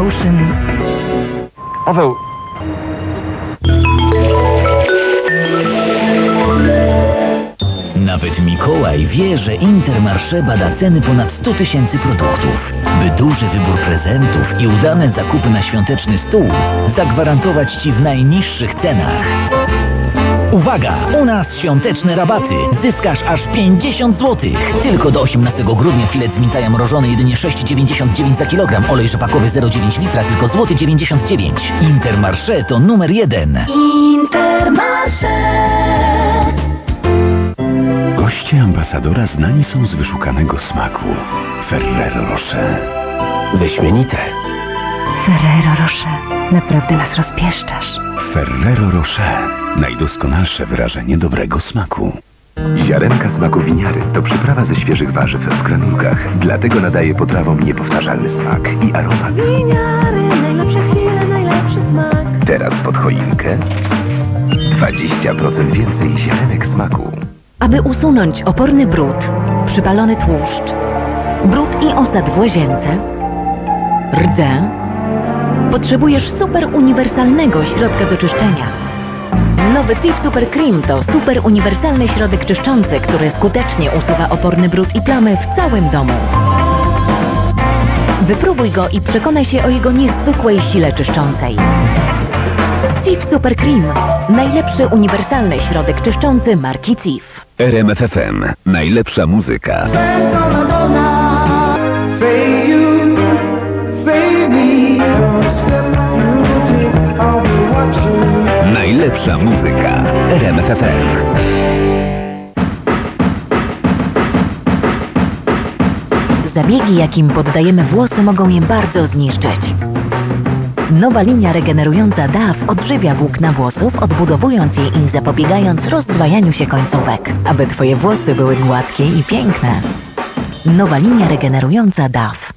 Promotion. Paweł, Nawet Mikołaj wie, że Intermarché bada ceny ponad 100 tysięcy produktów. By duży wybór prezentów i udane zakupy na świąteczny stół zagwarantować Ci w najniższych cenach. Uwaga! U nas świąteczne rabaty. Zyskasz aż 50 zł. Tylko do 18 grudnia filet z mintaja mrożony jedynie 6,99 za kilogram. Olej rzepakowy 0,9 litra tylko złoty 99. Intermarché to numer jeden. Goście ambasadora znani są z wyszukanego smaku. Ferrero Rocher. wyśmienite. Ferrero Rocher. Naprawdę nas rozpieszczasz. Ferrero Rocher. Najdoskonalsze wyrażenie dobrego smaku. Ziarenka smaku winiary to przyprawa ze świeżych warzyw w granulkach. Dlatego nadaje potrawom niepowtarzalny smak i aromat. Winiary, najlepsze chwile, najlepszy smak. Teraz pod choinkę 20% więcej ziarenek smaku. Aby usunąć oporny brud, przypalony tłuszcz, brud i osad w łazience, rdze, potrzebujesz super uniwersalnego środka do czyszczenia. Nowy Tip Super Cream to super uniwersalny środek czyszczący, który skutecznie usuwa oporny brud i plamy w całym domu. Wypróbuj go i przekonaj się o jego niezwykłej sile czyszczącej. Cif Super Cream. Najlepszy uniwersalny środek czyszczący marki Cif. RMFFM. Najlepsza muzyka. Najlepsza muzyka. RMFFM. Zabiegi, jakim poddajemy włosy, mogą je bardzo zniszczyć. Nowa linia regenerująca DAF odżywia włókna włosów, odbudowując je i zapobiegając rozdwajaniu się końcówek, aby Twoje włosy były gładkie i piękne. Nowa linia regenerująca DAF.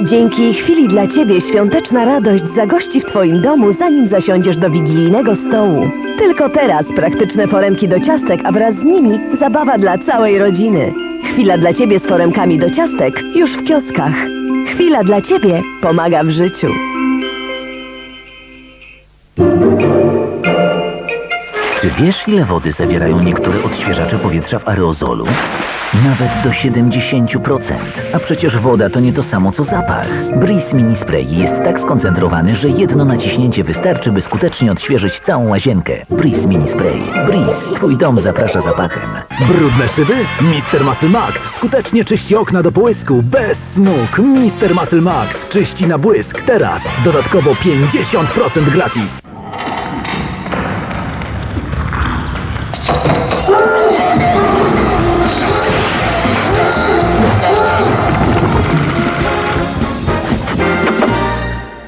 Dzięki chwili dla Ciebie świąteczna radość zagości w Twoim domu, zanim zasiądziesz do wigilijnego stołu. Tylko teraz praktyczne foremki do ciastek, a wraz z nimi zabawa dla całej rodziny. Chwila dla Ciebie z foremkami do ciastek już w kioskach. Chwila dla Ciebie pomaga w życiu. Czy wiesz, ile wody zawierają niektóre odświeżacze powietrza w aerozolu? Nawet do 70%. A przecież woda to nie to samo co zapach. Breeze Mini Spray jest tak skoncentrowany, że jedno naciśnięcie wystarczy, by skutecznie odświeżyć całą łazienkę. Breeze Mini Spray. Breeze. Twój dom zaprasza zapachem. Brudne szyby? Mister Muscle Max skutecznie czyści okna do połysku bez smug. Mister Muscle Max czyści na błysk. Teraz dodatkowo 50% gratis.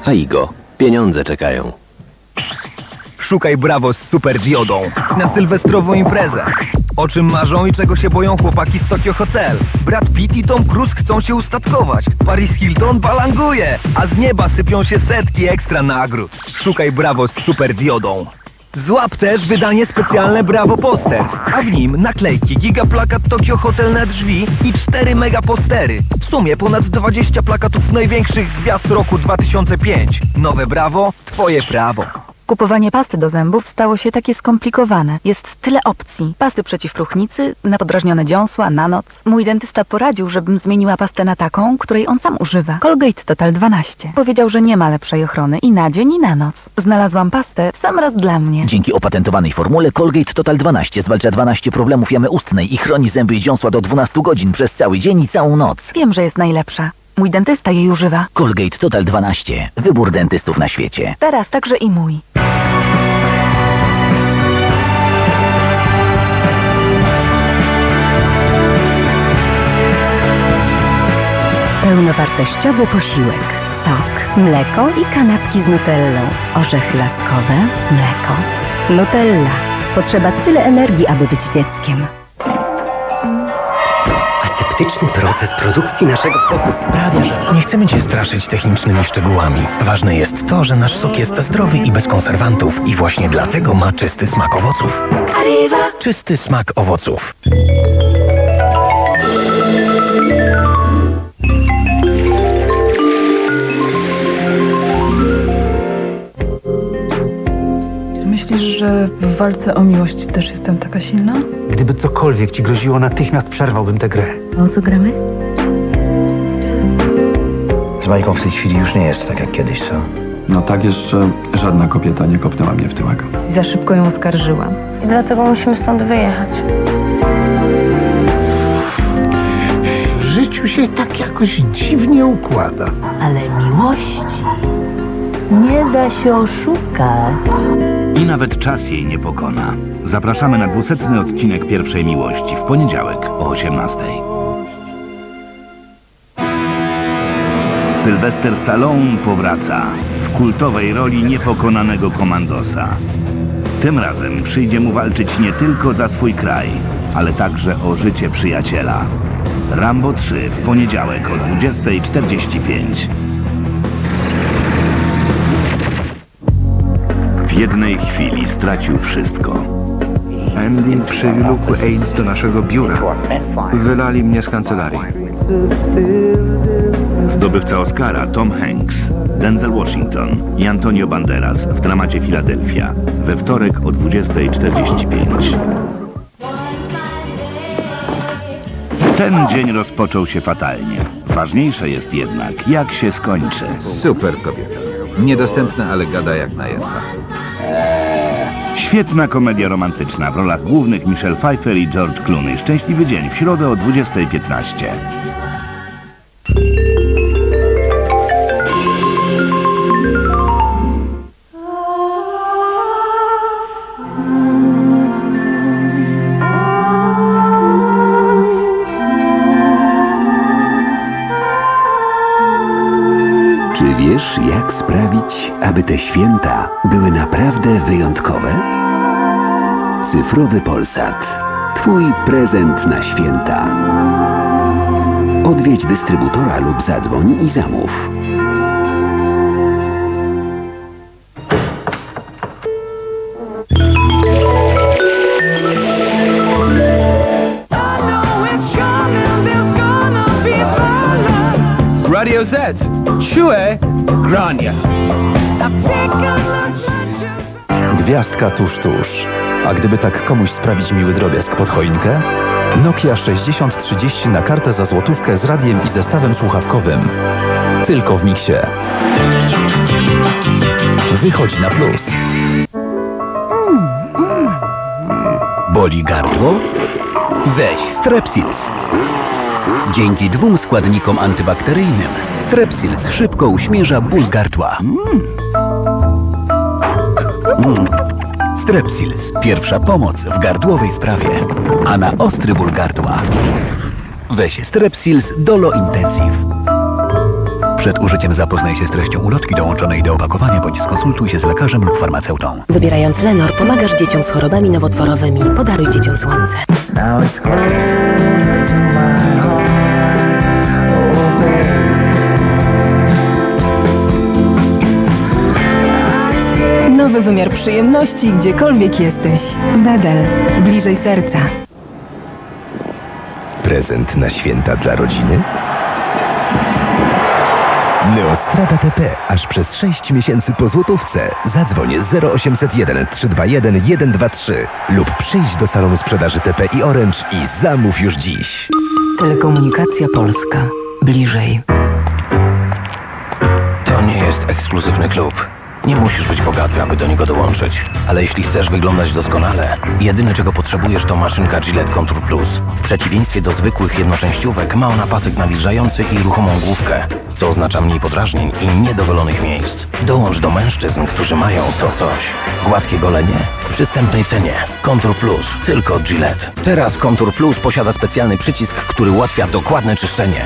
Aigo, pieniądze czekają. Szukaj brawo z super diodą na sylwestrową imprezę. O czym marzą i czego się boją chłopaki z Tokyo Hotel? Brad Pitt i Tom Cruise chcą się ustatkować. Paris Hilton balanguje, a z nieba sypią się setki ekstra nagród. Szukaj brawo z super diodą. Złap też wydanie specjalne Bravo Posters, a w nim naklejki, gigaplakat Tokyo Hotel na drzwi i 4 mega postery. W sumie ponad 20 plakatów największych gwiazd roku 2005. Nowe Brawo, twoje prawo. Kupowanie pasty do zębów stało się takie skomplikowane. Jest tyle opcji. Pasty przeciw próchnicy, na podrażnione dziąsła, na noc. Mój dentysta poradził, żebym zmieniła pastę na taką, której on sam używa. Colgate Total 12. Powiedział, że nie ma lepszej ochrony i na dzień i na noc. Znalazłam pastę w sam raz dla mnie. Dzięki opatentowanej formule Colgate Total 12 zwalcza 12 problemów jamy ustnej i chroni zęby i dziąsła do 12 godzin przez cały dzień i całą noc. Wiem, że jest najlepsza. Mój dentysta jej używa. Colgate Total 12. Wybór dentystów na świecie. Teraz także i mój. Pełnowartościowy posiłek. Sok, mleko i kanapki z nutellą. Orzechy laskowe, mleko. Nutella. Potrzeba tyle energii, aby być dzieckiem. Aseptyczny proces produkcji naszego soku sprawia, że Nie chcemy Cię straszyć technicznymi szczegółami. Ważne jest to, że nasz sok jest zdrowy i bez konserwantów i właśnie dlatego ma czysty smak owoców. Czysty smak owoców. Że w walce o miłość też jestem taka silna? Gdyby cokolwiek ci groziło, natychmiast przerwałbym tę grę. O co gramy? Z Majką w tej chwili już nie jest tak jak kiedyś, co? No tak jeszcze żadna kobieta nie kopnęła mnie w tyłek. Za szybko ją oskarżyłam. Dlatego musimy stąd wyjechać. W życiu się tak jakoś dziwnie układa. Ale miłości nie da się oszukać. I nawet czas jej nie pokona. Zapraszamy na dwusetny odcinek pierwszej miłości w poniedziałek o 18. Sylwester Stallone powraca w kultowej roli niepokonanego komandosa. Tym razem przyjdzie mu walczyć nie tylko za swój kraj, ale także o życie przyjaciela. Rambo 3 w poniedziałek o 20.45. jednej chwili stracił wszystko. Andy przywilógł AIDS do naszego biura. Wylali mnie z kancelarii. Zdobywca Oscara Tom Hanks, Denzel Washington i Antonio Banderas w dramacie Filadelfia we wtorek o 20.45. Ten dzień rozpoczął się fatalnie. Ważniejsze jest jednak, jak się skończy. Super kobieta. Niedostępna, ale gada jak najęta. Świetna komedia romantyczna w rolach głównych Michelle Pfeiffer i George Clooney. Szczęśliwy dzień w środę o 20.15. te święta były naprawdę wyjątkowe? Cyfrowy Polsat. Twój prezent na święta. Odwiedź dystrybutora lub zadzwoń i zamów. Radio Z. Czuję grania. Gwiazdka tuż, tuż. A gdyby tak komuś sprawić miły drobiazg pod choinkę? Nokia 6030 na kartę za złotówkę z radiem i zestawem słuchawkowym. Tylko w miksie. Wychodź na plus. Boli gardło? Weź Strepsils. Dzięki dwóm składnikom antybakteryjnym Strepsils szybko uśmierza ból gardła. Mm. Strepsils. Pierwsza pomoc w gardłowej sprawie. A na ostry ból gardła weź Strepsils Dolo Intensive. Przed użyciem zapoznaj się z treścią ulotki dołączonej do opakowania bądź skonsultuj się z lekarzem lub farmaceutą. Wybierając Lenor, pomagasz dzieciom z chorobami nowotworowymi. Podaruj dzieciom słońce. Nowy wymiar przyjemności, gdziekolwiek jesteś. Bedel, bliżej serca. Prezent na święta dla rodziny? Neostrada TP aż przez 6 miesięcy po złotówce. Zadzwoń 0801 321 123 lub przyjdź do salonu sprzedaży TP i Orange i zamów już dziś. Telekomunikacja Polska. Bliżej. To nie jest ekskluzywny klub. Nie musisz być bogaty, aby do niego dołączyć. Ale jeśli chcesz wyglądać doskonale, jedyne czego potrzebujesz to maszynka Gillette Contour Plus. W przeciwieństwie do zwykłych jednoczęściówek ma ona pasek nawilżający i ruchomą główkę, co oznacza mniej podrażnień i niedogolonych miejsc. Dołącz do mężczyzn, którzy mają to coś. Gładkie golenie w przystępnej cenie. Contour Plus, tylko Gillette. Teraz Contour Plus posiada specjalny przycisk, który ułatwia dokładne czyszczenie.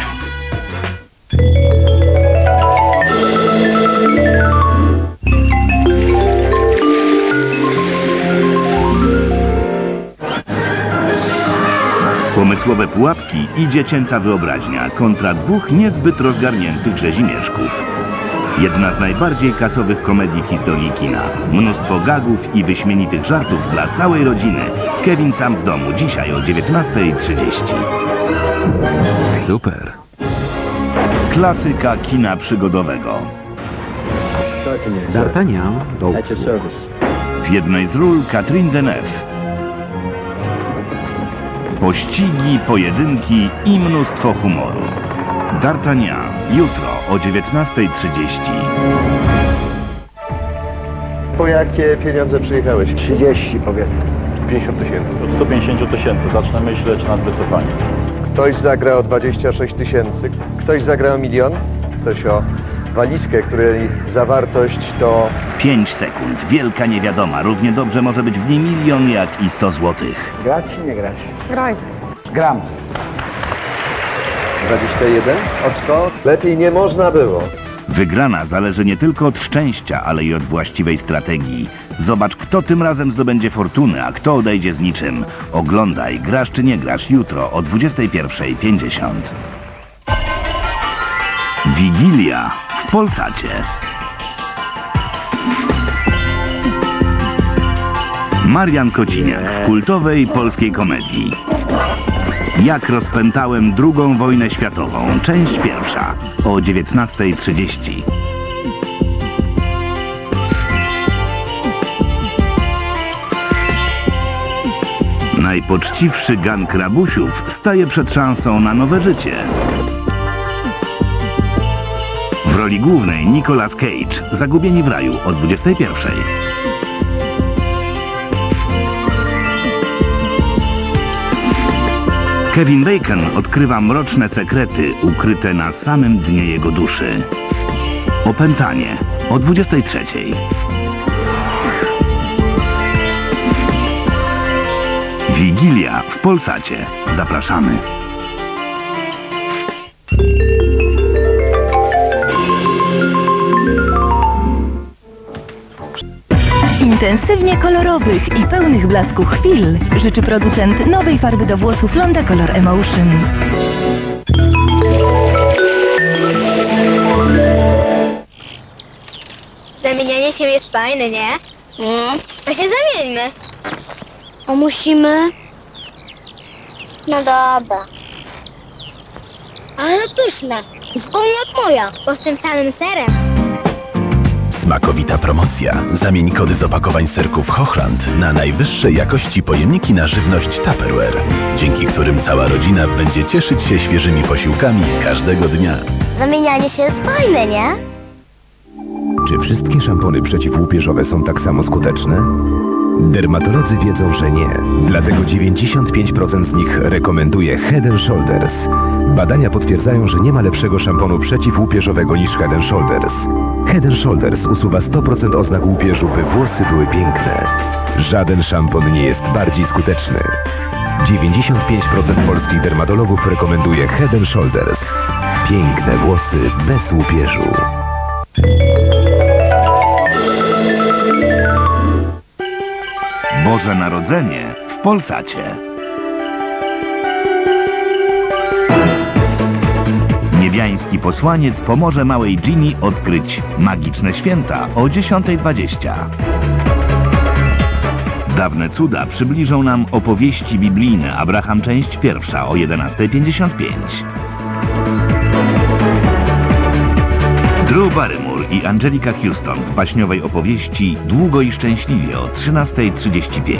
Pomysłowe pułapki i dziecięca wyobraźnia kontra dwóch niezbyt rozgarniętych rzezimieszków. Jedna z najbardziej kasowych komedii w historii kina. Mnóstwo gagów i wyśmienitych żartów dla całej rodziny. Kevin sam w domu dzisiaj o 19.30. Super. Klasyka kina przygodowego. D'Artagnan do W jednej z ról Catherine Deneuve. Pościgi, pojedynki i mnóstwo humoru. D'Artagnan, jutro o 19.30. Po jakie pieniądze przyjechałeś? 30 powiedzmy. 50 tysięcy. Od 150 tysięcy zacznę myśleć nad wycofaniem. Ktoś zagra o 26 tysięcy, ktoś zagra o milion, ktoś o walizkę, której zawartość to 5 sekund. Wielka niewiadoma. Równie dobrze może być w niej milion jak i 100 złotych. Grać czy nie grać? Graj. Gram. 21? Oczko? Lepiej nie można było. Wygrana zależy nie tylko od szczęścia, ale i od właściwej strategii. Zobacz, kto tym razem zdobędzie fortunę, a kto odejdzie z niczym. Oglądaj, grasz czy nie grasz jutro o 21.50. Wigilia w Polsacie. Marian Kociniak w kultowej polskiej komedii. Jak rozpętałem drugą wojnę światową, część pierwsza o 19.30. Najpoczciwszy gang rabusiów staje przed szansą na nowe życie. W roli głównej Nicolas Cage, Zagubieni w raju o 21.00. Kevin Bacon odkrywa mroczne sekrety ukryte na samym dnie jego duszy. Opętanie o 23. Wigilia w Polsacie. Zapraszamy. Intensywnie kolorowych i pełnych blasku chwil życzy producent nowej farby do włosów Londa Color Emotion. Zamienianie się jest fajne, nie? No. To się zamieńmy. A musimy? No dobra. Ale pyszne. Zupełnie jak moja, bo z tym samym serem. Smakowita promocja. Zamień kody z opakowań serków Hochland na najwyższej jakości pojemniki na żywność Tupperware, dzięki którym cała rodzina będzie cieszyć się świeżymi posiłkami każdego dnia. Zamienianie się jest fajne, nie? Czy wszystkie szampony przeciwłupieżowe są tak samo skuteczne? Dermatolodzy wiedzą, że nie. Dlatego 95% z nich rekomenduje Head and Shoulders. Badania potwierdzają, że nie ma lepszego szamponu przeciwłupieżowego niż Head Shoulders. Head Shoulders usuwa 100% oznak łupieżu, by włosy były piękne. Żaden szampon nie jest bardziej skuteczny. 95% polskich dermatologów rekomenduje Head Shoulders. Piękne włosy bez łupieżu. Boże Narodzenie w Polsacie. Niebiański posłaniec pomoże małej Ginny odkryć magiczne święta o 10.20. Dawne cuda przybliżą nam opowieści biblijne Abraham część pierwsza o 11.55. Drew Barrymore i Angelika Houston w baśniowej opowieści Długo i Szczęśliwie o 13.35.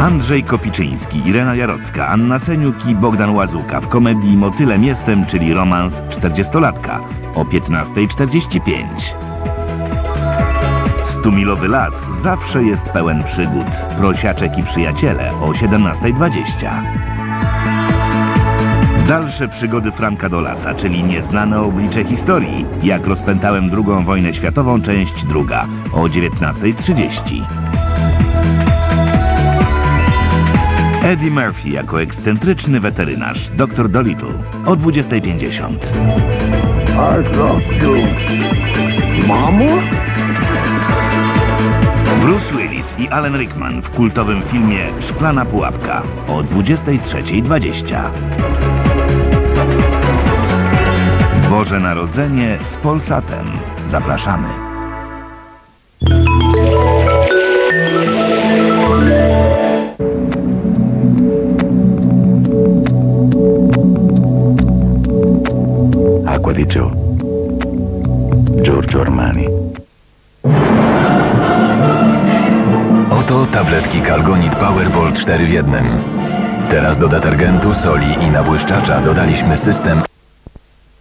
Andrzej Kopiczyński, Irena Jarocka, Anna Seniuk i Bogdan Łazuka w komedii Motylem Jestem, czyli romans 40-latka o 15.45. Stumilowy las zawsze jest pełen przygód. Prosiaczek i przyjaciele o 17.20. Dalsze przygody Franka Dolasa, czyli nieznane oblicze historii, jak rozpętałem II wojnę światową, część druga, o 19.30. Eddie Murphy jako ekscentryczny weterynarz, dr Dolittle, o 20.50. I love you. Mamo? Bruce Willis i Alan Rickman w kultowym filmie Szklana Pułapka o 23.20. Boże Narodzenie z Polsatem. Zapraszamy. di Joe. Giorgio Armani. Oto tabletki Calgonit Powerball 4 w 1. Teraz do detergentu, soli i nabłyszczacza dodaliśmy system